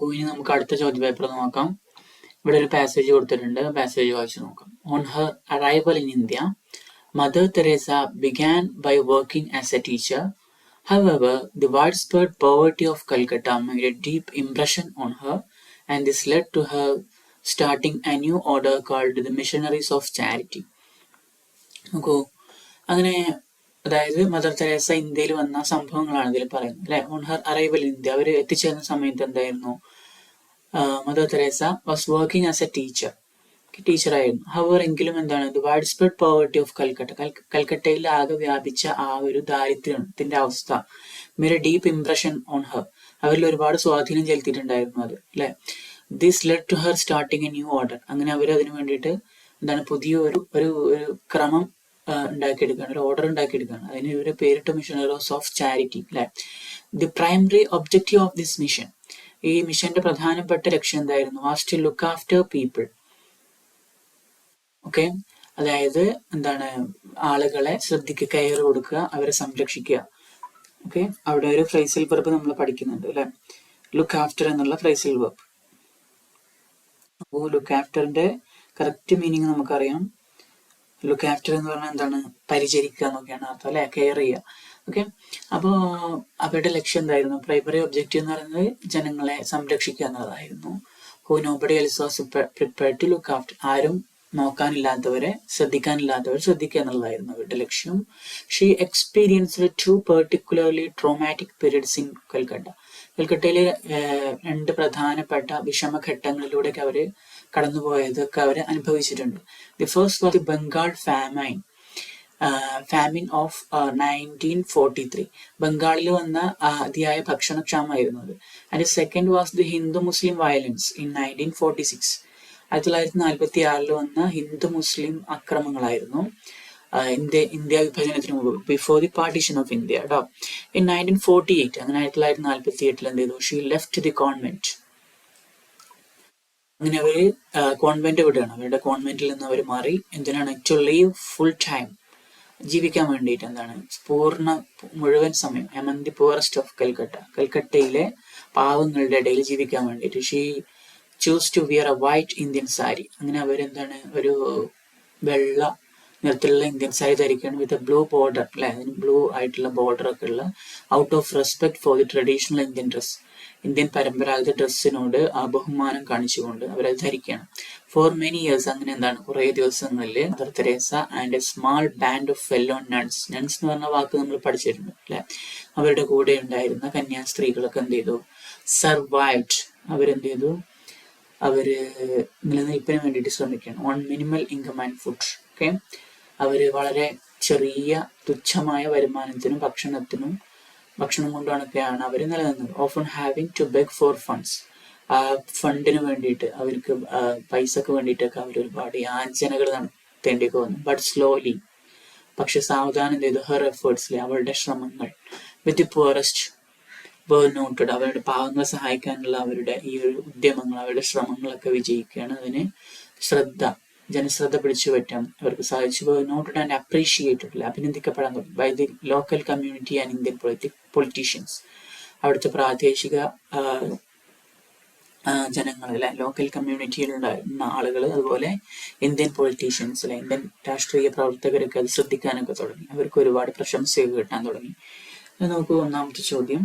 നോക്കൂ. ഇനി നമുക്ക് അടുത്ത ചോദ്യ പേപ്പർ നോക്കാം. ഇവിടെ ഒരു പാസേജ് കൊടുത്തിട്ടുണ്ട്. പാസേജ് വായിച്ചു നോക്കാം. On her arrival in India Mother Teresa began by working as a teacher However, the widespread poverty of Calcutta made a deep impression on her and this led to her starting a new order called the Missionaries of Charity നോക്കൂ. അങ്ങനെ അതായത് mother Teresa ഇന്ത്യയിൽ വന്ന സംഭവങ്ങളാണ് ഇതിൽ പറയുന്നത് അല്ലെ? On her arrival India അവർ എത്തിച്ചേർന്ന സമയത്ത് എന്തായിരുന്നു? Mother Teresa was working as a teacher ടീച്ചറായിരുന്നു however എങ്കിലും എന്താണ് the wide spread poverty of Calcutta കൽക്കട്ടയിൽ ആകെ വ്യാപിച്ച ആ ഒരു ദാരിദ്ര്യത്തിന്റെ അവസ്ഥ. Made deep impression on her അവരിൽ ഒരുപാട് സ്വാധീനം ചെലുത്തിയിട്ടുണ്ടായിരുന്നു അത് അല്ലെ? This led to her starting a new order അങ്ങനെ അവർ അതിനു വേണ്ടിയിട്ട് എന്താണ് പുതിയ ഒരു ഒരു ഒരു ക്രമം ഉണ്ടാക്കിയെടുക്കുകയാണ്. ഒരു ഓർഡർ ഉണ്ടാക്കിയെടുക്കുകയാണ്. അതിന് ഇവരെ പേരിട്ട മിഷൻ ഓഫ് ചാരിറ്റി അല്ലെ? The primary objective of this mission ഈ മിഷന്റെ പ്രധാനപ്പെട്ട ലക്ഷ്യം എന്തായിരുന്നു? Was to look after people okay അതായത് എന്താണ്? ആളുകളെ ശ്രദ്ധിക്കുക കെയർ കൊടുക്കുക അവരെ സംരക്ഷിക്കുക. ഓക്കെ അവിടെ ഒരു ഫ്രൈസൽ വെർബ് നമ്മൾ പഠിക്കുന്നുണ്ട് അല്ലെ? ലുക്ക് ആഫ്റ്റർ എന്നുള്ള ഫ്രൈസൽ വെർബ് അപ്പോൾ ലുക്ക് ആഫ്റ്ററിന്റെ കറക്റ്റ് മീനിങ് നമുക്കറിയാം. ലുക്ക് ആഫ്റ്റർ എന്ന് പറഞ്ഞാൽ എന്താണ്? പരിചരിക്കുക എന്നൊക്കെയാണ് അർത്ഥം അല്ലെ? കെയർ ചെയ്യുക. ഓക്കെ അപ്പോൾ അവരുടെ ലക്ഷ്യം എന്തായിരുന്നു? പ്രൈമറി ഒബ്ജക്റ്റീവ് എന്ന് പറയുന്നത് ജനങ്ങളെ സംരക്ഷിക്കുക എന്നുള്ളതായിരുന്നു who nobody else was prepared to look after ആരും നോക്കാനില്ലാത്തവരെ ശ്രദ്ധിക്കാനില്ലാത്തവർ ശ്രദ്ധിക്കുക എന്നുള്ളതായിരുന്നു അവരുടെ ലക്ഷ്യം. She experienced two particularly traumatic periods in Calcutta. കൽക്കട്ടയിലെ രണ്ട് പ്രധാനപ്പെട്ട വിഷമഘട്ടങ്ങളിലൂടെയൊക്കെ അവർ കടന്നുപോയതൊക്കെ അവർ അനുഭവിച്ചിട്ടുണ്ട്. The first was the Bengal famine famine of nineteen forty three ബംഗാളിൽ വന്ന അതിയായ ഭക്ഷണക്ഷാമമായിരുന്നു അത് and second was the Hindu Muslim violence in nineteen forty six ആയിരത്തി തൊള്ളായിരത്തി നാൽപ്പത്തി ആറിൽ വന്ന ഹിന്ദു മുസ്ലിം അക്രമങ്ങളായിരുന്നു ഇന്ത്യ ഇന്ത്യ വിഭജനത്തിന് മുമ്പ് before the partition of India കേട്ടോ ഇൻ നയന്റീൻ ഫോർട്ടി എയ്റ്റ് അങ്ങനെ ആയിരത്തി തൊള്ളായിരത്തി നാൽപ്പത്തി എട്ടിൽ എന്ത് ചെയ്തു? ഷീ ലെഫ്റ്റ് ദി കോൺവെന്റ് അങ്ങനെ അവർ കോൺവെന്റ് വിടുകയാണ് അവരുടെ കോൺവെന്റിൽ നിന്ന് അവർ മാറി. എന്തിനാണ്? ടു ലീവ് ഫുൾ ടൈം ജീവിക്കാൻ വേണ്ടിയിട്ട് എന്താണ്? പൂർണ മുഴുവൻ സമയം എമംഗ് ദി ഓഫ് കൽക്കട്ട. കൽക്കട്ടയിലെ പാവങ്ങളുടെ ഇടയിൽ ജീവിക്കാൻ വേണ്ടിയിട്ട്. She choose to wear a white Indian sari അങ്ങനെ അവരെന്താണ്? ഒരു വെള്ള നിറത്തിലുള്ള ഇന്ത്യൻ സാരി ധരിക്കുകയാണ്. വിത്ത് എ ബ്ലൂ ബോർഡർ അല്ലെ? അതിന് ബ്ലൂ ആയിട്ടുള്ള ബോർഡർ ഒക്കെ ഉള്ള out of respect for the traditional Indian dress Indian പരമ്പരാഗത ഡ്രസ്സിനോട് ആ ബഹുമാനം കാണിച്ചുകൊണ്ട് അവരത് ധരിക്കുകയാണ്. ഫോർ മെനി ഇയേഴ്സ് അങ്ങനെ എന്താണ് കുറെ ദിവസങ്ങളിൽ Mother and a small band of fellow nuns nuns എന്ന് പറഞ്ഞ വാക്ക് നമ്മൾ പഠിച്ചിരുന്നു അല്ലെ? അവരുടെ കൂടെ ഉണ്ടായിരുന്ന കന്യാസ്ത്രീകളൊക്കെ എന്ത് ചെയ്തു? സർവൈവ്ഡ് അവരെന്ത് ചെയ്തു? അവർ നിലനിൽപ്പിന് വേണ്ടിയിട്ട് ശ്രമിക്കുകയാണ്. On minimal income and food okay അവർ വളരെ ചെറിയ തുച്ഛമായ വരുമാനത്തിനും ഭക്ഷണത്തിനും ഭക്ഷണം കൊണ്ടാണൊക്കെയാണ് അവർ നിലനിന്നത്. Often having to beg for funds ആ ഫണ്ടിന് വേണ്ടിയിട്ട് അവർക്ക് പൈസക്ക് വേണ്ടിയിട്ടൊക്കെ അവർ ഒരുപാട് യാചനകൾ നടത്തേണ്ടിയൊക്കെ വന്നു. ബട്ട് സ്ലോലി പക്ഷെ സാവധാനം ചെയ്തു ഹെർ എഫേർട്സിലെ അവളുടെ ശ്രമങ്ങൾ വിത്ത് പുവറസ്റ്റ് വേർ നോട്ടഡ് അവരുടെ പാവങ്ങളെ സഹായിക്കാനുള്ള അവരുടെ ഈ ഒരു ഉദ്യമങ്ങൾ അവരുടെ ശ്രമങ്ങളൊക്കെ വിജയിക്കുകയാണ്. അതിന് ശ്രദ്ധ ജനശ്രദ്ധ പിടിച്ചു പറ്റാം. അവർക്ക് സാധിച്ചു വേർ നോട്ടഡ് ആൻഡ് അപ്രീഷിയേറ്റഡ് അഭിനന്ദിക്കപ്പെടാൻ തുടങ്ങി. By the local community and Indian politicians അവിടുത്തെ പ്രാദേശിക ജനങ്ങൾ അല്ലെ? ലോക്കൽ കമ്മ്യൂണിറ്റിയിലുണ്ടായിരുന്ന ആളുകൾ അതുപോലെ ഇന്ത്യൻ പൊളിറ്റീഷ്യൻസ് അല്ലെ? ഇന്ത്യൻ രാഷ്ട്രീയ പ്രവർത്തകരൊക്കെ അത് ശ്രദ്ധിക്കാനൊക്കെ തുടങ്ങി. അവർക്ക് ഒരുപാട് പ്രശംസയൊക്കെ കിട്ടാൻ തുടങ്ങി. നോക്കൂ ഒന്നാമത്തെ ചോദ്യം.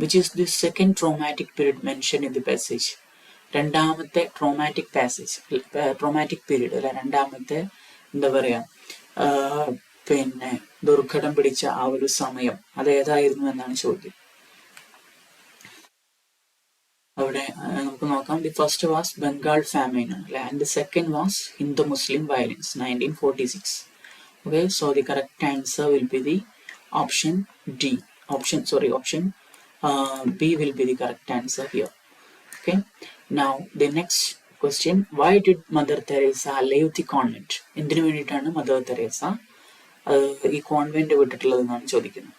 Which is the second traumatic period mention in the passage രണ്ടാമത്തെ ട്രോമാറ്റിക് പാസേജ് ട്രോമാറ്റിക് പീരീഡ് അല്ലെ? രണ്ടാമത്തെ എന്താ പറയാ പിന്നെ ദുർഘടം പിടിച്ച ആ ഒരു സമയം അത് ഏതായിരുന്നു എന്നാണ് ചോദ്യം. അവിടെ നമുക്ക് നോക്കാം. The first was Bengal famine അല്ലെ? And the second was Hindu Muslim violence nineteen forty six okay so the correct answer will be the option D option sorry option B will be the correct answer here. Okay. Now the next question. Why did Mother Teresa leave the convent? എന്തിനു വേണ്ടിയിട്ടാണ് mother Teresa ഈ convent വിട്ടിട്ടുള്ളതെന്നാണ് ചോദിക്കുന്നത്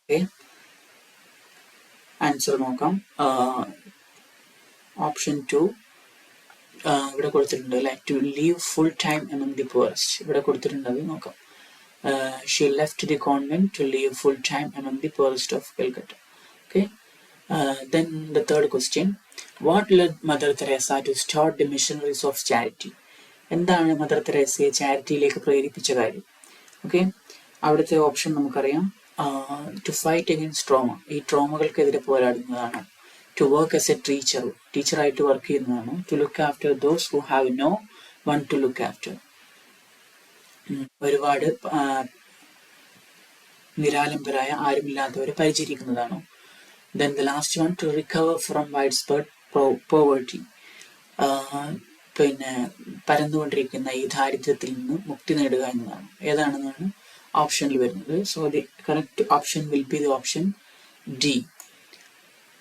okay answer നോക്കാം option two ഇവിടെ കൊടുത്തിട്ടുണ്ട് അല്ലെ to leave full time among the poorest ഇവിടെ കൊടുത്തിട്ടുണ്ട് നോക്കാം she she left the convent to live full time among the poorest of Calcutta. Okay, then the third question what led Mother Teresa to start the Missionaries of Charity എന്താണ് Mother തെരേസയെ ചാരിറ്റിയിലേക്ക് പ്രേരിപ്പിച്ച കാര്യം? Okay അവിടുത്തെ option നമുക്കറിയാം. To fight against trauma ഈ ട്രോമകൾക്കെതിരെ പോരാടുന്നതാണ്. To work as a teacher ടീച്ചറായിട്ട് വർക്ക് ചെയ്യുന്നതാണ്. To look after those who have no one to look after ഒരുപാട് നിരാലംബരായ ആരുമില്ലാത്തവരെ പരിചരിക്കുന്നതാണോ. Then the last one to recover from widespread poverty. പിന്നെ പരന്നുകൊണ്ടിരിക്കുന്ന ഈ ദാരിദ്ര്യത്തിൽ നിന്ന് മുക്തി നേടുക എന്നതാണ്. ഏതാണെന്നാണ് ഓപ്ഷനിൽ വരുന്നത്. So the correct option will be the option D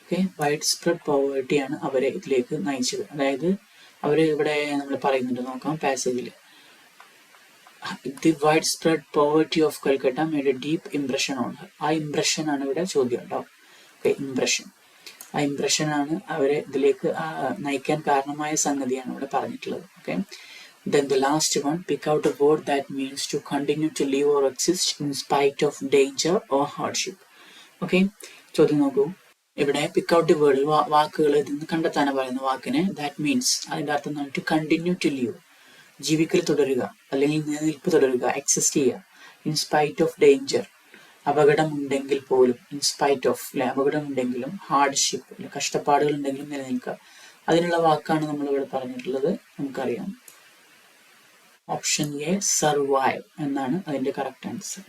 okay wide spread പോവേർട്ടിയാണ് അവരെ ഇതിലേക്ക് നയിച്ചത്. അതായത് അവർ ഇവിടെ നമ്മൾ പറയുന്നുണ്ട്. നോക്കാം പാസേജിൽ the wide spread poverty of Calcutta made a deep impression on ആ ഇംപ്രഷൻ ആണ് ഇവിടെ ചോദ്യം ഉണ്ടാവും ഇംപ്രഷൻ ആ ഇംപ്രഷൻ ആണ് അവരെ ഇതിലേക്ക് നയിക്കാൻ കാരണമായ സംഗതിയാണ് ഇവിടെ പറഞ്ഞിട്ടുള്ളത്. Okay Then the last one pick out a word that means to continue to live or exist in spite of danger or hardship. Okay ചോദ്യം നോക്കൂ. ഇവിടെ പിക്ക് ഔട്ട് ദി വേർഡ് വാക്കുകൾ ഇതിൽ നിന്ന് കണ്ടെത്താനാണ് പറയുന്ന വാക്കിനെ ദാറ്റ് മീൻസ് അതിന്റെ അർത്ഥം എന്താണ് ടു കണ്ടിന്യൂ ടു ലീവ് ജീവിക്കൽ തുടരുക. അല്ലെങ്കിൽ നിലനിൽപ്പ് തുടരുക. എക്സിസ്റ്റ് ചെയ്യുക. ഇൻ സ്പൈറ്റ് ഓഫ് ഡേഞ്ചർ അപകടമുണ്ടെങ്കിൽ പോലും ഇൻസ്പൈറ്റ് ഓഫ് അല്ലെ അപകടമുണ്ടെങ്കിലും ഹാർഡ്ഷിപ്പ് അല്ലെ കഷ്ടപ്പാടുകൾ ഉണ്ടെങ്കിലും നിലനിൽക്കുക. അതിനുള്ള വാക്കാണ് നമ്മൾ ഇവിടെ പറഞ്ഞിട്ടുള്ളത്. നമുക്കറിയാം. ഓപ്ഷൻ എ സർവൈവ് എന്നാണ് അതിന്റെ കറക്റ്റ് ആൻസർ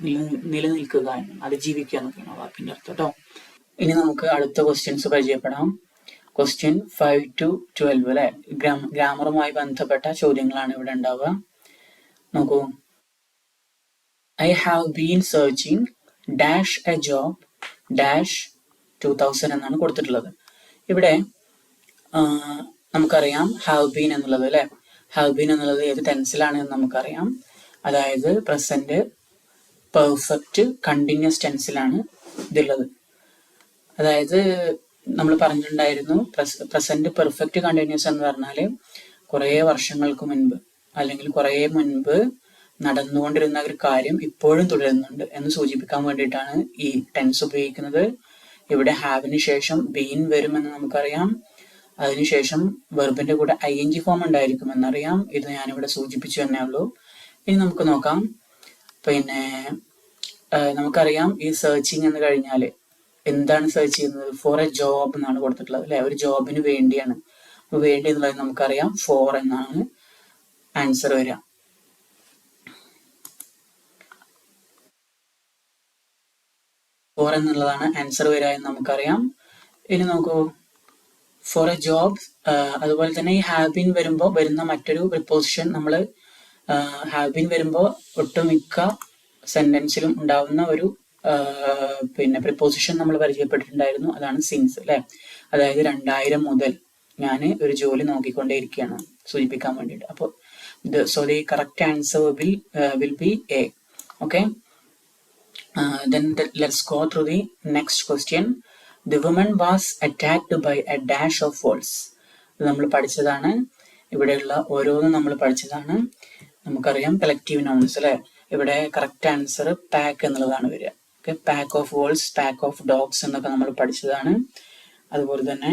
നിലനിൽക്കുക എന്നാണ്. അതിജീവിക്കുക എന്നൊക്കെയാണ് വാക്കിന്റെ അർത്ഥം കേട്ടോ. ഇനി നമുക്ക് അടുത്ത ക്വസ്റ്റ്യൻസ് പരിചയപ്പെടാം. ക്വസ്റ്റ്യൻ ഫൈവ് ടു ട്വൽവ് അല്ലെ ഗ്രാമറുമായി ബന്ധപ്പെട്ട ചോദ്യങ്ങളാണ് ഇവിടെ ഉണ്ടാവുക. നോക്കൂ. I have been searching dash a job dash two thousand എന്നാണ് കൊടുത്തിട്ടുള്ളത്. ഇവിടെ നമുക്കറിയാം ഹാവ് ബീൻ എന്നുള്ളത് അല്ലെ? ഹാവ് ബീൻ എന്നുള്ളത് ഏത് ടെൻസിലാണ് എന്ന് നമുക്കറിയാം. അതായത് പ്രസന്റ് പെർഫെക്റ്റ് കണ്ടിന്യൂസ് ടെൻസിലാണ് ഇതുള്ളത്. അതായത് നമ്മൾ പറഞ്ഞിട്ടുണ്ടായിരുന്നു പ്രസന്റ് പെർഫെക്റ്റ് കണ്ടിന്യൂസ് എന്ന് പറഞ്ഞാൽ കുറേ വർഷങ്ങൾക്ക് മുൻപ് അല്ലെങ്കിൽ കുറേ മുൻപ് നടന്നുകൊണ്ടിരുന്ന ഒരു കാര്യം ഇപ്പോഴും തുടരുന്നുണ്ട് എന്ന് സൂചിപ്പിക്കാൻ വേണ്ടിയിട്ടാണ് ഈ ടെൻസ് ഉപയോഗിക്കുന്നത്. ഇവിടെ ഹാവിന് ശേഷം ബീൻ വരുമെന്ന് നമുക്കറിയാം. അതിനുശേഷം വെർബിന്റെ കൂടെ ഐ എൻ ജി ഫോം ഉണ്ടായിരിക്കും എന്നറിയാം ഇത് ഞാനിവിടെ സൂചിപ്പിച്ചു തന്നെ ഉള്ളൂ. ഇനി നമുക്ക് നോക്കാം. പിന്നെ നമുക്കറിയാം ഈ സെർച്ചിങ് എന്ന് കഴിഞ്ഞാൽ എന്താണ് സെർച്ച് ചെയ്യുന്നത്? ഫോർ എ ജോബ് എന്നാണ് കൊടുത്തിട്ടുള്ളത് അല്ലെ? ഒരു ജോബിന് വേണ്ടിയാണ്. വേണ്ടി എന്നുള്ളത് നമുക്കറിയാം. ഫോർ എന്നാണ് ആൻസർ വരിക. ഫോർ എന്നുള്ളതാണ് ആൻസർ വരിക എന്ന് നമുക്കറിയാം. ഇനി നോക്കൂ. ഫോർ എ ജോബ് അതുപോലെ തന്നെ ഈ ഹാവ് ബീൻ വരുമ്പോൾ വരുന്ന മറ്റൊരു പ്രിപ്പോസിഷൻ നമ്മൾ ഹാവ് ബീൻ വരുമ്പോൾ ഒട്ടുമിക്ക സെന്റൻസിലും ഉണ്ടാവുന്ന ഒരു പിന്നെ പ്രിപ്പോസിഷൻ നമ്മൾ പരിചയപ്പെട്ടിട്ടുണ്ടായിരുന്നു. അതാണ് സിൻസ് അല്ലെ അതായത് രണ്ടായിരം മുതൽ ഞാൻ ഒരു ജോലി നോക്കിക്കൊണ്ടേയിരിക്കുകയാണ്. സൂചിപ്പിക്കാൻ വേണ്ടിയിട്ട്. അപ്പോൾ so the correct answer will will be A okay then the, let's go through the next question. The woman was attacked by a dash of ഇത് നമ്മൾ പഠിച്ചതാണ്. ഇവിടെയുള്ള ഓരോന്നും നമ്മൾ പഠിച്ചതാണ്. നമുക്കറിയാം കളക്റ്റീവ് നൗൺസ് അല്ലെ? ഇവിടെ കറക്റ്റ് ആൻസർ പാക്ക് എന്നുള്ളതാണ് വരിക. Okay pack of wolves pack of dogs എന്നൊക്കെ നമ്മൾ പഠിച്ചതാണ്. അതുപോലെ തന്നെ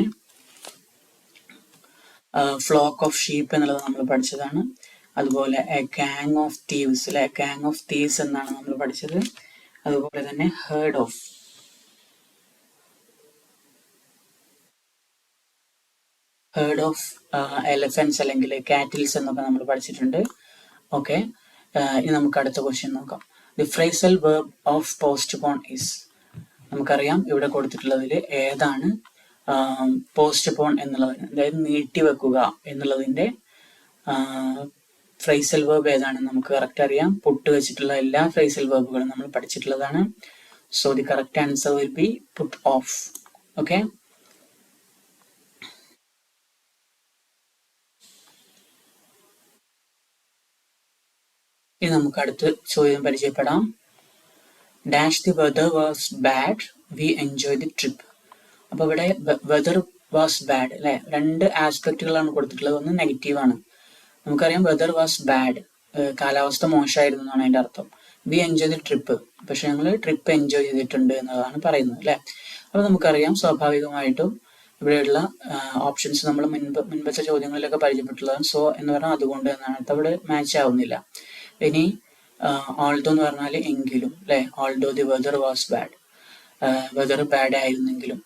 ഫ്ലോക്ക് ഓഫ് ഷീപ്പ് എന്നുള്ളത് നമ്മൾ പഠിച്ചതാണ്. അതുപോലെ എ ഗാങ് ഓഫ് തീവ്സ് അല്ലെ? ഗാങ് ഓഫ് തീവ്സ് എന്നാണ് നമ്മൾ പഠിച്ചത്. അതുപോലെ തന്നെ herd of herd of elephants അല്ലെങ്കിൽ കാറ്റിൽസ് എന്നൊക്കെ നമ്മൾ പഠിച്ചിട്ടുണ്ട്. ഓക്കെ ഇനി നമുക്ക് അടുത്ത ക്വസ്റ്റ്യൻ നോക്കാം. The phrasal verb of postpone is നമുക്കറിയാം ഇവിടെ കൊടുത്തിട്ടുള്ളതിൽ ഏതാണ് പോസ്റ്റ് പോൺ എന്നുള്ളതിന് അതായത് നീട്ടിവെക്കുക എന്നുള്ളതിന്റെ ഫ്രൈസൽ വേർബ് ഏതാണെന്ന് നമുക്ക് കറക്റ്റ് അറിയാം. പുട്ട് വെച്ചിട്ടുള്ള എല്ലാ ഫ്രൈസൽ വേർബുകളും നമ്മൾ പഠിച്ചിട്ടുള്ളതാണ്. So the correct answer will be put off okay ഇനി നമുക്ക് അടുത്ത ചോദ്യം പരിചയപ്പെടാം. Dash the weather was bad we enjoy the trip അപ്പോൾ ഇവിടെ വെദർ വാസ് ബാഡ് അല്ലെ? രണ്ട് ആസ്പെക്റ്റുകളാണ് കൊടുത്തിട്ടുള്ളത്. ഒന്ന് നെഗറ്റീവ് ആണ്. നമുക്കറിയാം വെദർ വാസ് ബാഡ് കാലാവസ്ഥ മോശമായിരുന്നു എന്നാണ് അതിന്റെ അർത്ഥം. വി എൻജോയ് ദി ട്രിപ്പ് പക്ഷെ ഞങ്ങൾ ട്രിപ്പ് എൻജോയ് ചെയ്തിട്ടുണ്ട് എന്നതാണ് പറയുന്നത് അല്ലെ? അപ്പൊ നമുക്കറിയാം സ്വാഭാവികമായിട്ടും ഇവിടെയുള്ള ഓപ്ഷൻസ് നമ്മൾ മുൻപ് മുൻപത്തെ ചോദ്യങ്ങളിലൊക്കെ പരിചയപ്പെട്ടുള്ളതാണ് സോ എന്ന് പറഞ്ഞാൽ അതുകൊണ്ട് എന്നാണ് അവിടെ മാച്ച് ആവുന്നില്ല. ഇനി ഓൾഡോ എന്ന് പറഞ്ഞാൽ എങ്കിലും അല്ലെ? Although the weather was bad weather bad ആയിരുന്നെങ്കിലും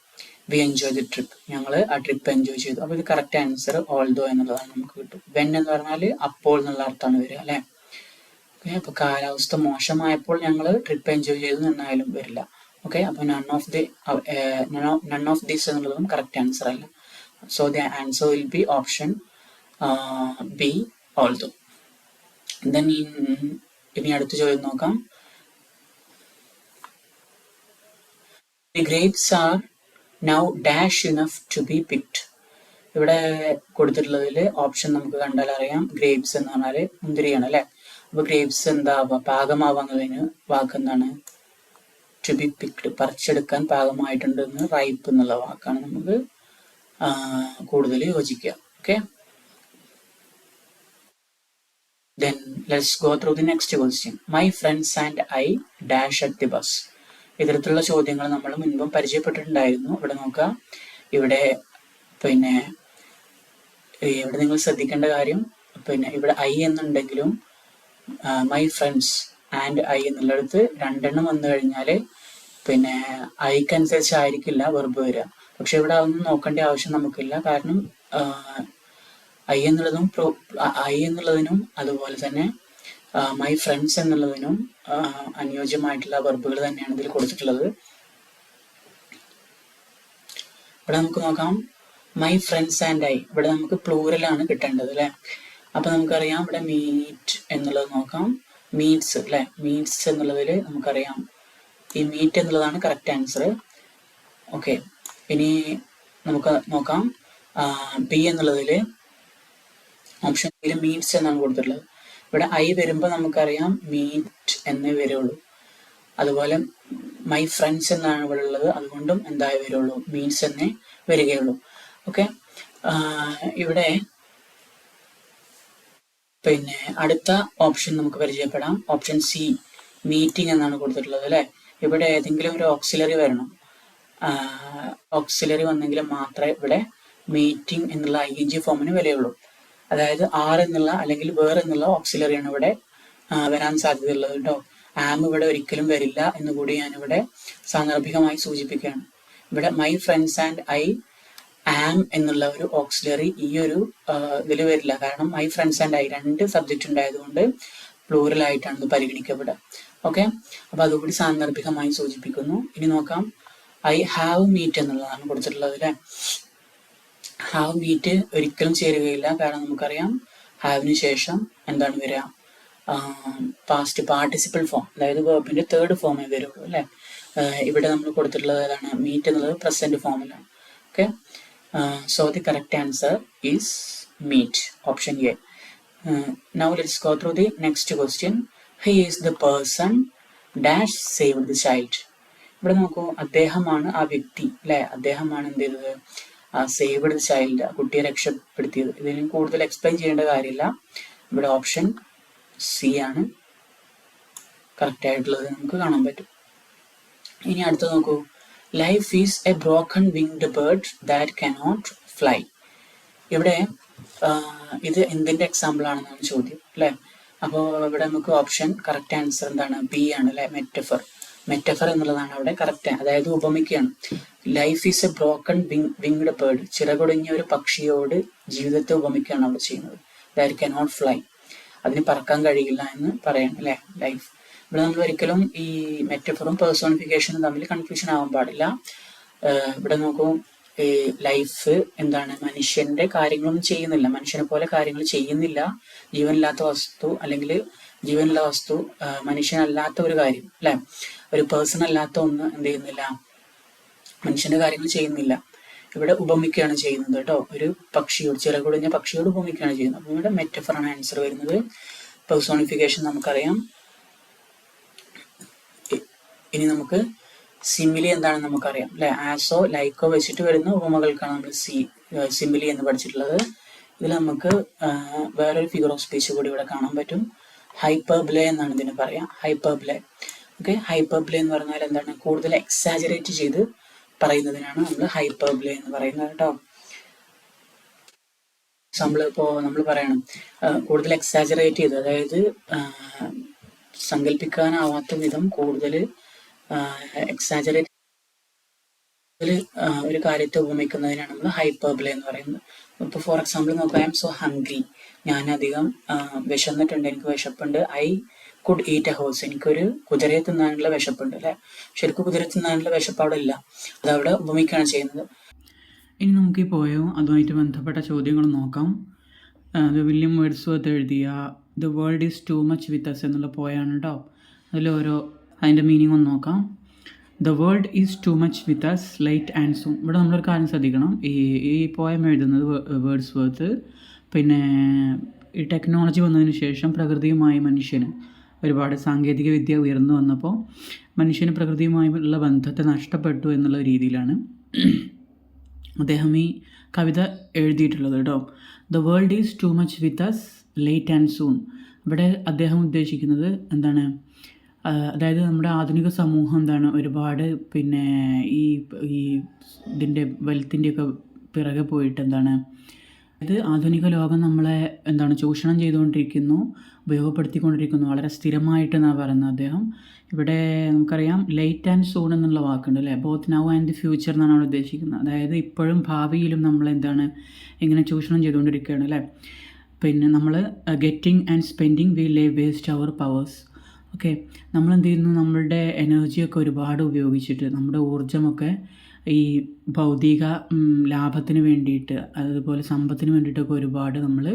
we enjoy the trip ഞങ്ങൾ ആ ട്രിപ്പ് എൻജോയ് ചെയ്തു. അപ്പോൾ ഇത് കറക്റ്റ് ആൻസർ ഓൾദോ എന്നുള്ളതാണ് നമുക്ക് കിട്ടും. വെൻ എന്ന് പറഞ്ഞാൽ അപ്പോൾ എന്നുള്ള അർത്ഥമാണ് വരിക അല്ലെ? ഓക്കെ അപ്പോൾ കാലാവസ്ഥ മോശമായപ്പോൾ ഞങ്ങൾ ട്രിപ്പ് എൻജോയ് ചെയ്തു എന്നായാലും വരില്ല. ഓക്കെ അപ്പോൾ none of the none of these എന്നുള്ളതും കറക്റ്റ് ആൻസർ അല്ല. So the answer will be option B although then ഇനി അടുത്ത ചോദ്യം നോക്കാം. The grapes are now dash enough to be picked ഇവിടെ കൊടുത്തിട്ടുള്ളതിൽ ഓപ്ഷൻ നമുക്ക് കണ്ടാൽ അറിയാം. ഗ്രേപ്സ് എന്ന് പറഞ്ഞാൽ മുന്തിരിയാണ് അല്ലെ? അപ്പൊ ഗ്രേപ്സ് എന്താവാ? പാകമാവാങ്ങുന്നതിന് വാക്ക് എന്താണ്? ടു ബി പിക്ഡ് പറിച്ചെടുക്കാൻ പാകമായിട്ടുണ്ട് എന്ന് റൈപ്പ് എന്നുള്ള വാക്കാണ് നമുക്ക് കൂടുതൽ യോജിക്കുക. Okay then let's go through the next question my friends and I dash at the bus ഇത്തരത്തിലുള്ള ചോദ്യങ്ങൾ നമ്മൾ മുൻപും പരിചയപ്പെട്ടിട്ടുണ്ടായിരുന്നു. ഇവിടെ നോക്കുക. ഇവിടെ പിന്നെ ഇവിടെ നിങ്ങൾ ശ്രദ്ധിക്കേണ്ട കാര്യം പിന്നെ ഇവിടെ ഐ എന്നുണ്ടെങ്കിലും മൈ ഫ്രണ്ട്സ് ആൻഡ് ഐ എന്നുള്ളിടത്ത് രണ്ടെണ്ണം വന്നു കഴിഞ്ഞാൽ പിന്നെ ഐക്കനുസരിച്ചായിരിക്കില്ല വെറുപ്പ് വരിക. പക്ഷെ ഇവിടെ അതൊന്നും നോക്കേണ്ട ആവശ്യം നമുക്കില്ല. കാരണം ഐ എന്നുള്ളതും ഐ എന്നുള്ളതിനും അതുപോലെ തന്നെ മൈ ഫ്രണ്ട്സ് എന്നുള്ളതിനും അനുയോജ്യമായിട്ടുള്ള വെർബുകൾ തന്നെയാണ് ഇതിൽ കൊടുത്തിട്ടുള്ളത്. ഇവിടെ നമുക്ക് നോക്കാം. മൈ ഫ്രണ്ട്സ് ആൻഡ് ഐ ഇവിടെ നമുക്ക് പ്ലൂരലാണ് കിട്ടേണ്ടത് അല്ലെ? അപ്പൊ നമുക്കറിയാം ഇവിടെ മീറ്റ് എന്നുള്ളത് നോക്കാം. മീറ്റ്സ് അല്ലെ? മീറ്റ്സ് എന്നുള്ളതിൽ നമുക്കറിയാം. ഈ മീറ്റ് എന്നുള്ളതാണ് കറക്റ്റ് ആൻസർ ഓക്കെ ഇനി നമുക്ക് നോക്കാം. ബി എന്നുള്ളതിൽ ഓപ്ഷൻ ബിയിൽ മീറ്റ്സ് എന്നാണ് കൊടുത്തിട്ടുള്ളത്. ഇവിടെ ഐ വരുമ്പോൾ നമുക്കറിയാം മീറ്റ് എന്നേ വരുള്ളൂ. അതുപോലെ മൈ ഫ്രണ്ട്സ് എന്നാണ് ഇവിടെ ഉള്ളത്. അതുകൊണ്ടും എന്തായി വരുള്ളൂ? മീൻസ് എന്നേ വരികയുള്ളൂ. ഓക്കെ ഇവിടെ പിന്നെ അടുത്ത ഓപ്ഷൻ നമുക്ക് പരിചയപ്പെടാം. ഓപ്ഷൻ സി മീറ്റിംഗ് എന്നാണ് കൊടുത്തിട്ടുള്ളത് അല്ലെ? ഇവിടെ ഏതെങ്കിലും ഒരു ഓക്സിലറി വരണം. ഓക്സിലറി വന്നെങ്കിൽ മാത്രമേ ഇവിടെ മീറ്റിംഗ് എന്നുള്ള ഐ ജി ഫോമിന് വിലയുള്ളൂ അതായത് ആർ എന്നുള്ള അല്ലെങ്കിൽ വേർ എന്നുള്ള ഓക്സിലറിയാണ് ഇവിടെ വരാൻ സാധ്യതയുള്ളത് കേട്ടോ. ആം ഇവിടെ ഒരിക്കലും വരില്ല എന്ന് കൂടി ഞാനിവിടെ സാന്ദർഭികമായി സൂചിപ്പിക്കുകയാണ്. ഇവിടെ my friends and I am എന്നുള്ള ഒരു ഓക്സിലറി ഈ ഒരു ഇതിൽ വരില്ല. കാരണം മൈ ഫ്രണ്ട്സ് ആൻഡ് ഐ രണ്ട് സബ്ജക്റ്റ് ഉണ്ടായതുകൊണ്ട് പ്ലൂറൽ ആയിട്ടാണ് ഇത് പരിഗണിക്കപ്പെടുക. ഓക്കെ അപ്പൊ അതുകൂടി സാന്ദർഭികമായി സൂചിപ്പിക്കുന്നു. ഇനി നോക്കാം. ഐ ഹാവ് മീറ്റ് എന്നുള്ളതാണ് കൊടുത്തിട്ടുള്ളത് അല്ലെ? ഹാവ് മീറ്റ് ഒരിക്കലും ചേരുകയില്ല. കാരണം നമുക്കറിയാം ഹാവിന് ശേഷം എന്താണ് വരിക? പാസ്റ്റ് പാർട്ടിസിപ്പിൾ ഫോം അതായത് വേർബിന്റെ തേർഡ് ഫോമേ വരുള്ളൂ അല്ലേ? ഇവിടെ നമ്മൾ കൊടുത്തിട്ടുള്ളത് ഏതാണ്? മീറ്റ് എന്നുള്ളത് പ്രസന്റ് ഫോമിലാണ് okay so the correct answer is meet option A now let's go through the next question he is the person dash save the child ഇവിടെ നോക്കൂ അദ്ദേഹമാണ് ആ വ്യക്തി അല്ലെ? അദ്ദേഹമാണ് എന്ത് ചെയ്തത്? ആ സേവ്ഡ് ചൈൽഡ് കുട്ടിയെ രക്ഷപ്പെടുത്തിയത്. ഇതിന് കൂടുതൽ എക്സ്പ്ലെയിൻ ചെയ്യേണ്ട കാര്യമില്ല. ഇവിടെ ഓപ്ഷൻ സി ആണ്. കറക്റ്റ് ആയിട്ടുള്ളത് നമുക്ക് കാണാൻ പറ്റും. ഇനി അടുത്ത നോക്കൂ. Life is a broken winged bird that cannot fly ഇവിടെ ഇത് എന്തിന്റെ എക്സാമ്പിൾ ആണെന്നാണ് ചോദ്യം അല്ലെ? അപ്പോൾ ഇവിടെ നമുക്ക് ഓപ്ഷൻ കറക്റ്റ് ആൻസർ എന്താണ്? ബി ആണ് അല്ലെ? മെറ്റഫർ മെറ്റഫർ എന്നുള്ളതാണ് അവിടെ. കറക്റ്റ് അതായത് ഉപമിക്കുകയാണ്. Life is a broken winged bird ചിറകൊടുങ്ങിയ ഒരു പക്ഷിയോട് ജീവിതത്തെ ഉപമിക്കുകയാണ് അവിടെ ചെയ്യുന്നത്. ദാറ്റ് നോട്ട് ഫ്ലൈ അതിന് പറക്കാൻ കഴിയില്ല എന്ന് പറയണം അല്ലെ? ലൈഫ് ഇവിടെ നമ്മൾ ഒരിക്കലും ഈ മെറ്റഫറും പേഴ്സോണിഫിക്കേഷനും തമ്മിൽ കൺഫ്യൂഷൻ ആവാൻ പാടില്ല. ഇവിടെ നോക്കൂ. ഈ ലൈഫ് എന്താണ്? മനുഷ്യന്റെ കാര്യങ്ങളൊന്നും ചെയ്യുന്നില്ല. മനുഷ്യനെ പോലെ കാര്യങ്ങൾ ചെയ്യുന്നില്ല. ജീവനില്ലാത്ത വസ്തു അല്ലെങ്കിൽ ജീവനുള്ള വസ്തു മനുഷ്യനല്ലാത്ത ഒരു കാര്യം അല്ലെ? ഒരു പേഴ്സൺ അല്ലാത്ത ഒന്ന് എന്ത് ചെയ്യുന്നില്ല. മനുഷ്യന്റെ കാര്യങ്ങൾ ചെയ്യുന്നില്ല. ഇവിടെ ഉപമിക്കുകയാണ് ചെയ്യുന്നത് കേട്ടോ. ഒരു പക്ഷിയോട് ചിറകുടിഞ്ഞ പക്ഷിയോട് ഉപമിക്കുകയാണ് ചെയ്യുന്നത്. അപ്പൊ ഇവിടെ മെറ്റഫറാണ് ആൻസർ വരുന്നത്. പേഴ്സോണിഫിക്കേഷൻ നമുക്കറിയാം. ഇനി നമുക്ക് സിമിലി എന്താണെന്ന് നമുക്കറിയാം അല്ലെ? ആസോ ലൈക്കോ വെച്ചിട്ട് വരുന്ന ഉപമകൾക്കാണ് നമ്മൾ സി സിമിലി എന്ന് പഠിച്ചിട്ടുള്ളത്. ഇതിൽ നമുക്ക് വേറൊരു ഫിഗർ ഓഫ് സ്പീച്ച് കൂടി ഇവിടെ കാണാൻ പറ്റും. ഹൈപ്പർബ്ലെ എന്നാണ് ഇതിന് പറയാം. ഹൈപ്പർബ്ലെ ഓക്കെ ഹൈപ്പർബ്ലെ എന്ന് പറഞ്ഞാൽ എന്താണ്? കൂടുതൽ എക്സാജറേറ്റ് ചെയ്ത് പറയുന്നതിനാണ് നമ്മൾ ഹൈപ്പർബ്ലെ എന്ന് പറയുന്നത് കേട്ടോ. നമ്മളിപ്പോ നമ്മൾ പറയണം. കൂടുതൽ എക്സാജറേറ്റ് ചെയ്ത് അതായത് സങ്കല്പിക്കാനാവാത്ത വിധം കൂടുതൽ എക്സാജറേറ്റ് ഒരു കാര്യത്തെ ഉപമിക്കുന്നതിനാണ് നമ്മൾ ഹൈപ്പർബിള എന്ന് പറയുന്നത്. ഇപ്പോൾ ഫോർ എക്സാമ്പിൾ നോക്കുക ഐ എം സോ ഹംഗ്രി ഞാൻ അധികം വിശന്നിട്ടുണ്ട് എനിക്ക് വിശപ്പുണ്ട്. I could eat a horse എനിക്കൊരു കുതിരയെ തിന്നാനുള്ള വിശപ്പുണ്ട് അല്ലെ? ശരിക്കും കുതിര തിന്നാനുള്ള വിശപ്പ് അവിടെ ഇല്ല. അതവിടെ ഉപമിക്കുകയാണ് ചെയ്യുന്നത്. ഇനി നമുക്ക് ഈ പോയോ അതുമായിട്ട് ബന്ധപ്പെട്ട ചോദ്യങ്ങൾ നോക്കാം. അത് വില്യം വേർഡ്സ്വർത്ത് എഴുതിയ the world is too much with us എന്നുള്ള പോയാണ് കേട്ടോ അതിൽ ഓരോ അതിന്റെ മീനിങ് ഒന്ന് നോക്കാം. The world is too much with us late and soon ഇവിടെ നമ്മളൊരു കാര്യം ശ്രദ്ധിക്കണം. ഈ ഈ പോയം എഴുതുന്നത് വേർഡ്സ് വർത്ത് പിന്നെ ഈ ടെക്നോളജി വന്നതിന് ശേഷം പ്രകൃതിയുമായി മനുഷ്യന് ഒരുപാട് സാങ്കേതിക വിദ്യ ഉയർന്നു വന്നപ്പോൾ മനുഷ്യന് പ്രകൃതിയുമായുള്ള ബന്ധത്തെ നഷ്ടപ്പെട്ടു എന്നുള്ള രീതിയിലാണ് അദ്ദേഹം ഈ കവിത എഴുതിയിട്ടുള്ളത് കേട്ടോ. The world is too much with us late and soon ഇവിടെ അദ്ദേഹം ഉദ്ദേശിക്കുന്നത് എന്താണ്? അതായത് നമ്മുടെ ആധുനിക സമൂഹം എന്താണ് ഒരുപാട് പിന്നെ ഈ ഈ ഇതിന്റെ വെൽത്തിന്റെയൊക്കെ പിറകെ പോയിട്ട് എന്താണ് ഇത് ആധുനിക ലോകം നമ്മളെ എന്താണ് ചൂഷണം ചെയ്തുകൊണ്ടിരിക്കുന്നു ഉപയോഗപ്പെടുത്തിക്കൊണ്ടിരിക്കുന്നു വളരെ സ്ഥിരമായിട്ട് എന്നാണ് പറയുന്നത് അദ്ദേഹം. ഇവിടെ നമുക്കറിയാം ലേറ്റ് ആൻഡ് സൂൺ എന്നുള്ള വാക്കുണ്ട് അല്ലേ? Both now and the future എന്നാണ് അവിടെ ഉദ്ദേശിക്കുന്നത്. അതായത് ഇപ്പോഴും ഭാവിയിലും നമ്മൾ എന്താണ് ഇങ്ങനെ ചൂഷണം ചെയ്തുകൊണ്ടിരിക്കുകയാണ് അല്ലേ? പിന്നെ നമ്മൾ getting and spending we lay waste our powers okay. നമ്മൾ എന്ത് ചെയ്യുന്നു നമ്മളുടെ എനർജിയൊക്കെ ഒരുപാട് ഉപയോഗിച്ചിട്ട് നമ്മുടെ ഊർജമൊക്കെ ഈ ഭൗതിക ലാഭത്തിന് വേണ്ടിയിട്ട് അതുപോലെ സമ്പത്തിന് വേണ്ടിയിട്ടൊക്കെ ഒരുപാട് നമ്മൾ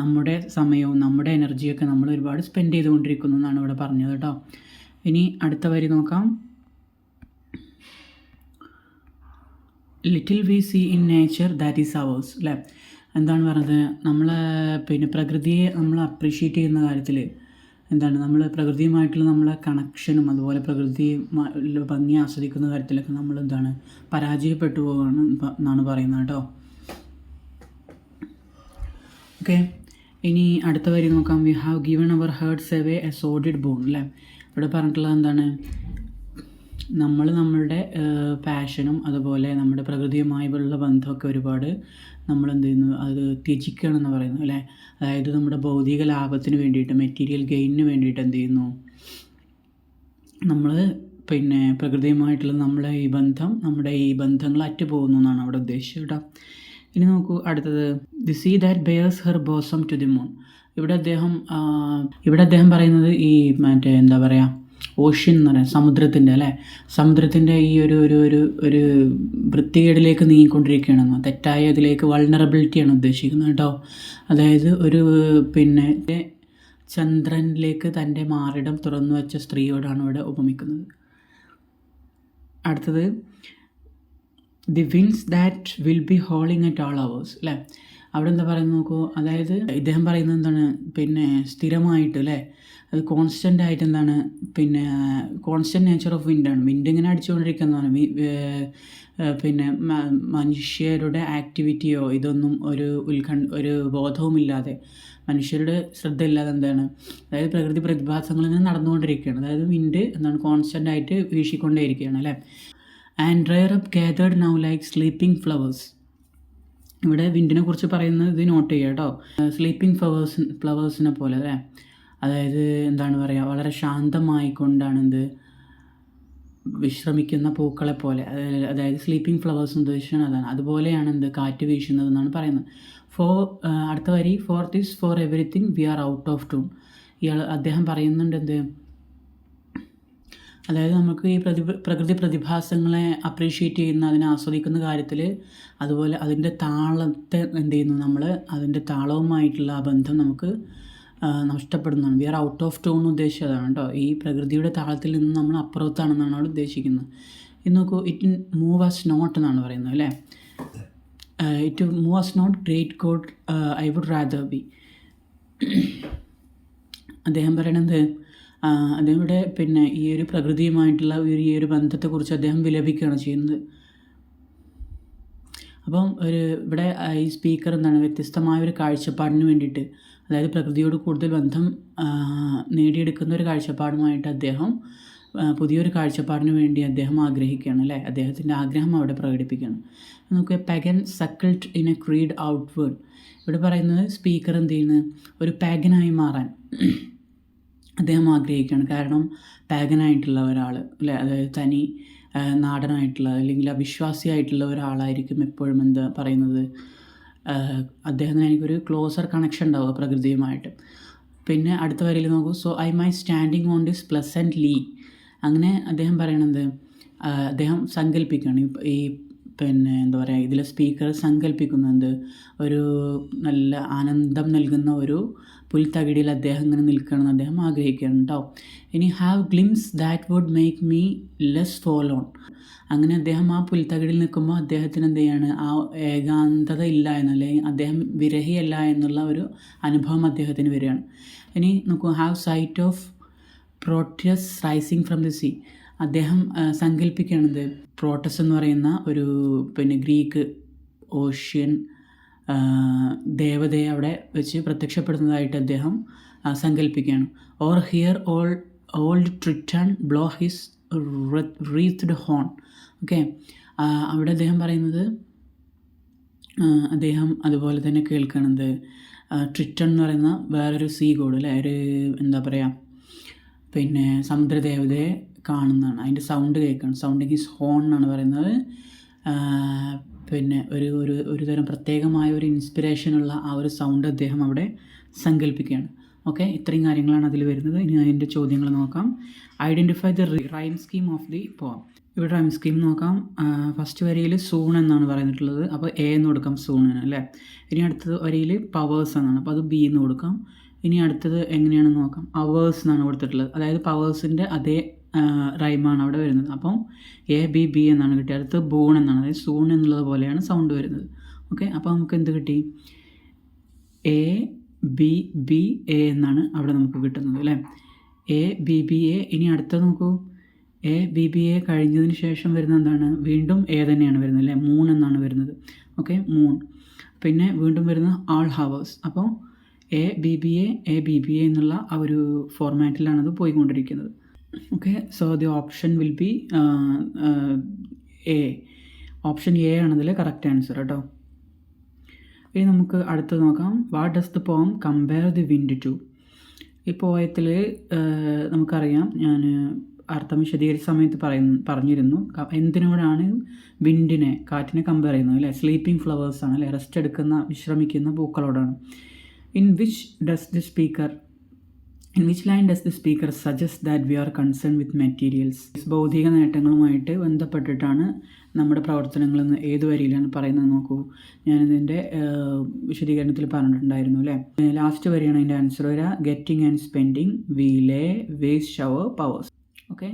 നമ്മുടെ സമയവും നമ്മുടെ എനർജിയൊക്കെ നമ്മൾ ഒരുപാട് സ്പെൻഡ് ചെയ്തുകൊണ്ടിരിക്കുന്നു എന്നാണ് ഇവിടെ പറഞ്ഞത് കേട്ടോ. ഇനി അടുത്ത വരി നോക്കാം. Little we see in nature that is ours അല്ലേ? എന്താണ് പറഞ്ഞത്? നമ്മൾ പിന്നെ പ്രകൃതിയെ നമ്മൾ അപ്രീഷിയേറ്റ് ചെയ്യുന്ന കാര്യത്തിൽ എന്താണ് നമ്മൾ പ്രകൃതിയുമായിട്ടുള്ള നമ്മളെ കണക്ഷനും അതുപോലെ പ്രകൃതി ഭംഗി ആസ്വദിക്കുന്ന കാര്യത്തിലൊക്കെ നമ്മൾ എന്താണ് പരാജയപ്പെട്ടു പോവുകയാണ് എന്നാണ് പറയുന്നത് കേട്ടോ. ഓക്കെ ഇനി അടുത്ത വരി നോക്കാം. We have given our hearts away a sordid boon അല്ലേ ഇവിടെ പറഞ്ഞിട്ടുള്ളത് എന്താണ് നമ്മൾ നമ്മളുടെ പാഷനും അതുപോലെ നമ്മുടെ പ്രകൃതിയുമായുള്ള ബന്ധമൊക്കെ ഒരുപാട് നമ്മൾ എന്ത് ചെയ്യുന്നു അത് ത്യജിക്കണം എന്ന് പറയുന്നു അല്ലേ? അതായത് നമ്മുടെ ഭൗതിക ലാഭത്തിന് വേണ്ടിയിട്ട് മെറ്റീരിയൽ ഗെയിനിന് വേണ്ടിയിട്ട് എന്ത് ചെയ്യുന്നു നമ്മൾ പിന്നെ പ്രകൃതിയുമായിട്ടുള്ള നമ്മളെ ഈ ബന്ധം നമ്മുടെ ഈ ബന്ധങ്ങൾ അറ്റുപോകുന്നു എന്നാണ് അവിടെ ഉദ്ദേശിച്ചത് കേട്ടോ. ഇനി നോക്കൂ അടുത്തത്. The sea that bares her bosom to the moon ഇവിടെ അദ്ദേഹം ഇവിടെ അദ്ദേഹം പറയുന്നത് ഈ മറ്റേ എന്താ പറയുക ഓഷ്യൻ എന്ന് പറയാം സമുദ്രത്തിന്റെ അല്ലേ? സമുദ്രത്തിന്റെ ഈ ഒരു ഒരു ഒരു ഒരു വൃത്തികേടിലേക്ക് നീങ്ങിക്കൊണ്ടിരിക്കുകയാണെന്നോ തെറ്റായ ഇതിലേക്ക് വൾണറബിലിറ്റിയാണ് ഉദ്ദേശിക്കുന്നത് കേട്ടോ. അതായത് ഒരു പിന്നെ ചന്ദ്രനിലേക്ക് തന്റെ മാറിടം തുറന്നു വെച്ച സ്ത്രീയോടാണ് ഇവിടെ ഉപമിക്കുന്നത്. അടുത്തത് the winds that will be howling at all hours അല്ലേ? അവിടെ എന്താ പറയുന്നത് നോക്കൂ അതായത് ഇദ്ദേഹം പറയുന്നത് എന്താണ് പിന്നെ സ്ഥിരമായിട്ട് അല്ലേ? അത് കോൺസ്റ്റന്റ് ആയിട്ട് എന്താണ് പിന്നെ കോൺസ്റ്റന്റ് നേച്ചർ ഓഫ് വിൻഡാണ് വിൻഡ് ഇങ്ങനെ അടിച്ചുകൊണ്ടിരിക്കുന്നതാണ്. പിന്നെ മനുഷ്യരുടെ ആക്ടിവിറ്റിയോ ഇതൊന്നും ഒരു ഉത്ക ഒരു ബോധവുമില്ലാതെ മനുഷ്യരുടെ ശ്രദ്ധയില്ലാതെ എന്താണ് അതായത് പ്രകൃതി പ്രതിഭാസങ്ങൾ ഇങ്ങനെ നടന്നുകൊണ്ടിരിക്കുകയാണ്. അതായത് വിൻഡ് എന്താണ് കോൺസ്റ്റന്റ് ആയിട്ട് വീശിക്കൊണ്ടേയിരിക്കുകയാണ് അല്ലേ? And are up gathered now like sleeping flowers ഇവിടെ വിൻഡിനെ കുറിച്ച് പറയുന്നത് ഇത് നോട്ട് ചെയ്യുക കേട്ടോ. സ്ലീപ്പിംഗ് ഫ്ലവേഴ്സ് ഫ്ലവേഴ്സിനെ പോലെ അല്ലേ? അതായത് എന്താണ് പറയുക വളരെ ശാന്തമായിക്കൊണ്ടാണ് എന്ത് വിശ്രമിക്കുന്ന പൂക്കളെ പോലെ. അതായത് സ്ലീപ്പിംഗ് ഫ്ലവേഴ്സ് ഉദ്ദേശിച്ചാണ് അതാണ്. അതുപോലെയാണ് എന്ത് കാറ്റ് വീശുന്നത് എന്നാണ് പറയുന്നത് ഫോർ അടുത്ത വരി for this for everything we are out of tune ഇയാൾ അദ്ദേഹം പറയുന്നുണ്ട് എന്ത്? അതായത് നമുക്ക് ഈ പ്രതി പ്രകൃതി പ്രതിഭാസങ്ങളെ അപ്രീഷിയേറ്റ് ചെയ്യുന്ന അതിനെ ആസ്വദിക്കുന്ന കാര്യത്തിൽ അതുപോലെ അതിന്റെ താളത്തെ എന്ത് ചെയ്യുന്നു നമ്മൾ അതിന്റെ താളവുമായിട്ടുള്ള ആ ബന്ധം നമുക്ക് നഷ്ടപ്പെടുന്നതാണ്. We are out of tune ഉദ്ദേശിച്ചതാണ് കേട്ടോ. ഈ പ്രകൃതിയുടെ താളത്തിൽ നിന്ന് നമ്മൾ അപ്പുറത്താണെന്നാണ് അവിടെ ഉദ്ദേശിക്കുന്നത്. ഇത് നോക്കൂ ഇറ്റ് മൂവ് അസ് നോട്ട് എന്നാണ് പറയുന്നത് അല്ലേ? It move us not great God I would rather be അദ്ദേഹം പറയണത് അദ്ദേഹം ഇവിടെ പിന്നെ ഈ ഒരു പ്രകൃതിയുമായിട്ടുള്ള ഈ ഒരു ബന്ധത്തെക്കുറിച്ച് അദ്ദേഹം വിലപിക്കുകയാണ് ചെയ്യുന്നത്. അപ്പം ഒരു ഇവിടെ ഈ സ്പീക്കർ എന്താണ്? വ്യത്യസ്തമായ ഒരു കാഴ്ചപ്പാടിന് വേണ്ടിയിട്ട് അതായത് പ്രകൃതിയോട് കൂടുതൽ ബന്ധം നേടിയെടുക്കുന്ന ഒരു കാഴ്ചപ്പാടുമായിട്ട് അദ്ദേഹം പുതിയൊരു കാഴ്ചപ്പാടിന് വേണ്ടി അദ്ദേഹം ആഗ്രഹിക്കുകയാണ് അല്ലേ? അദ്ദേഹത്തിന്റെ ആഗ്രഹം അവിടെ പ്രകടിപ്പിക്കുകയാണ്. നമുക്ക് pagan suckled in a creed outworn ഇവിടെ പറയുന്നത് സ്പീക്കർ എന്ത് ചെയ്യുന്നത് ഒരു പാഗനായി മാറാൻ. അദ്ദേഹം ആഗ്രഹിക്കുകയാണ്. കാരണം പാഗനായിട്ടുള്ള ഒരാൾ അല്ലെ? അതായത് തനി നാടനായിട്ടുള്ള അല്ലെങ്കിൽ അവിശ്വാസിയായിട്ടുള്ള ഒരാളായിരിക്കും എപ്പോഴും എന്താ പറയുന്നത്? അദ്ദേഹം അദ്ദേഹത്തിന് എനിക്കൊരു ക്ലോസർ കണക്ഷൻ ഉണ്ടാവുക പ്രകൃതിയുമായിട്ട്. പിന്നെ അടുത്ത വരിയിൽ നോക്കൂ. So I might standing on this and lea അങ്ങനെ അദ്ദേഹം പറയണത് അദ്ദേഹം സങ്കല്പിക്കുകയാണ്. ഈ പിന്നെ എന്താ പറയുക ഇതിലെ സ്പീക്കർ സങ്കല്പിക്കുന്നുണ്ട് ഒരു നല്ല ആനന്ദം നൽകുന്ന ഒരു പുൽത്തകിടിയിൽ അദ്ദേഹം ഇങ്ങനെ നിൽക്കണം അദ്ദേഹം ആഗ്രഹിക്കുന്നുണ്ടോ ഇനി have glimpses that would make me less forlorn അങ്ങനെ അദ്ദേഹം ആ പുൽത്തകിടിയിൽ നിൽക്കുമ്പോൾ അദ്ദേഹത്തിന് എന്ത് ചെയ്യാണ് ആ ഏകാന്തത ഇല്ല എന്ന് അദ്ദേഹം വിരഹിയല്ല എന്നുള്ള ഒരു അനുഭവം അദ്ദേഹത്തിന് വരികയാണ്. ഇനി നോക്കൂ have sight of Proteus rising from the sea. അദ്ദേഹം സങ്കല്പിക്കുന്നത് പ്രോട്ടസ് എന്ന് പറയുന്ന ഒരു പിന്നെ ഗ്രീക്ക് ഓഷ്യൻ ദേവതയെ അവിടെ വെച്ച് പ്രത്യക്ഷപ്പെടുന്നതായിട്ട് അദ്ദേഹം സങ്കല്പിക്കുകയാണ് or hear all old Triton blow his wreathed horn okay അവിടെ അദ്ദേഹം പറയുന്നത് അദ്ദേഹം അതുപോലെ തന്നെ കേൾക്കണത് ട്രിറ്റൺ എന്ന് പറയുന്ന വേറൊരു സീ ഗോഡ് അല്ലേ? ഒരു എന്താ പറയുക പിന്നെ സമുദ്രദേവതയെ കാണുന്നതാണ്. അതിന്റെ സൗണ്ട് കേൾക്കണം. സൗണ്ട് ഈസ് ഹോൺ എന്നാണ് പറയുന്നത്. പിന്നെ ഒരു ഒരു ഒരു തരം പ്രത്യേകമായ ഒരു ഇൻസ്പിറേഷനുള്ള ആ ഒരു സൗണ്ട് അദ്ദേഹം അവിടെ സങ്കല്പിക്കുകയാണ് ഓക്കെ ഇത്രയും കാര്യങ്ങളാണ് അതിൽ വരുന്നത്. ഇനി അതിന്റെ ചോദ്യങ്ങൾ നോക്കാം. Identify the rhyme scheme of the poem ഇവിടെ റൈം സ്കീം നോക്കാം. ഫസ്റ്റ് വരിയിൽ സൂൺ എന്നാണ് പറഞ്ഞിട്ടുള്ളത്. അപ്പോൾ എ എന്ന് കൊടുക്കാം സൂണിന് അല്ലേ? ഇനി അടുത്തത് വരിയിൽ പവേഴ്സ് എന്നാണ്. അപ്പോൾ അത് ബി എന്ന് കൊടുക്കാം. ഇനി അടുത്തത് എങ്ങനെയാണെന്ന് നോക്കാം. അവേഴ്സ് എന്നാണ് കൊടുത്തിട്ടുള്ളത്. അതായത് പവേഴ്സിന്റെ അതേ റൈമാണ് അവിടെ വരുന്നത്. അപ്പം എ ബി ബി എന്നാണ് കിട്ടിയത്. അടുത്ത് ബൂൺ എന്നാണ്. അതായത് സൂൺ എന്നുള്ളത് പോലെയാണ് സൗണ്ട് വരുന്നത്. ഓക്കെ അപ്പോൾ നമുക്ക് എന്ത് കിട്ടി? എ ബി ബി എ എന്നാണ് അവിടെ നമുക്ക് കിട്ടുന്നത് അല്ലേ? എ ബി ബി എ ഇനി അടുത്തത് നോക്കൂ. എ ബി ബി എ കഴിഞ്ഞതിന് ശേഷം വരുന്ന എന്താണ്? വീണ്ടും എ തന്നെയാണ് വരുന്നത് അല്ലേ? മൂൺ എന്നാണ് വരുന്നത്. Okay moon. പിന്നെ വീണ്ടും വരുന്ന ആൾ ഹവേഴ്സ് അപ്പോൾ A B B A A B B A എന്നുള്ള ആ ഒരു ഫോർമാറ്റിലാണ് okay so the option will be A option A ആണതിൽ correct answer കേട്ടോ ഇനി നമുക്ക് അടുത്ത് നോക്കാം. What does the poem compare the wind to ഈ പോയത്തിൽ നമുക്കറിയാം. ഞാൻ അർത്ഥം വിശദീകരിച്ച സമയത്ത് പറയുന്നു പറഞ്ഞിരുന്നു. എന്തിനോടാണ് വിൻഡിനെ കാറ്റിനെ കമ്പയർ ചെയ്യുന്നത് അല്ലേ? സ്ലീപ്പിംഗ് ഫ്ലവേഴ്സ് ആണ് അല്ലേ? റെസ്റ്റ് എടുക്കുന്ന വിശ്രമിക്കുന്ന പൂക്കളോടാണ്. In which does the speaker in which line does the speaker suggest that we are concern with materials ഭൗതിക നേട്ടങ്ങളുമായിട്ട് ബന്ധപ്പെട്ടിട്ടാണ് നമ്മുടെ പ്രവർത്തനങ്ങളെന്ന് ഏത് വരിയിലാണ് പറയുന്നത് നോക്കൂ. ഞാനിതിന്റെ വിശദീകരണത്തിൽ പറഞ്ഞിട്ടുണ്ടായിരുന്നു അല്ലേ? ലാസ്റ്റ് വരിയാണ് അതിന്റെ ആൻസർ വരിക. Getting and spending we lay waste our powers okay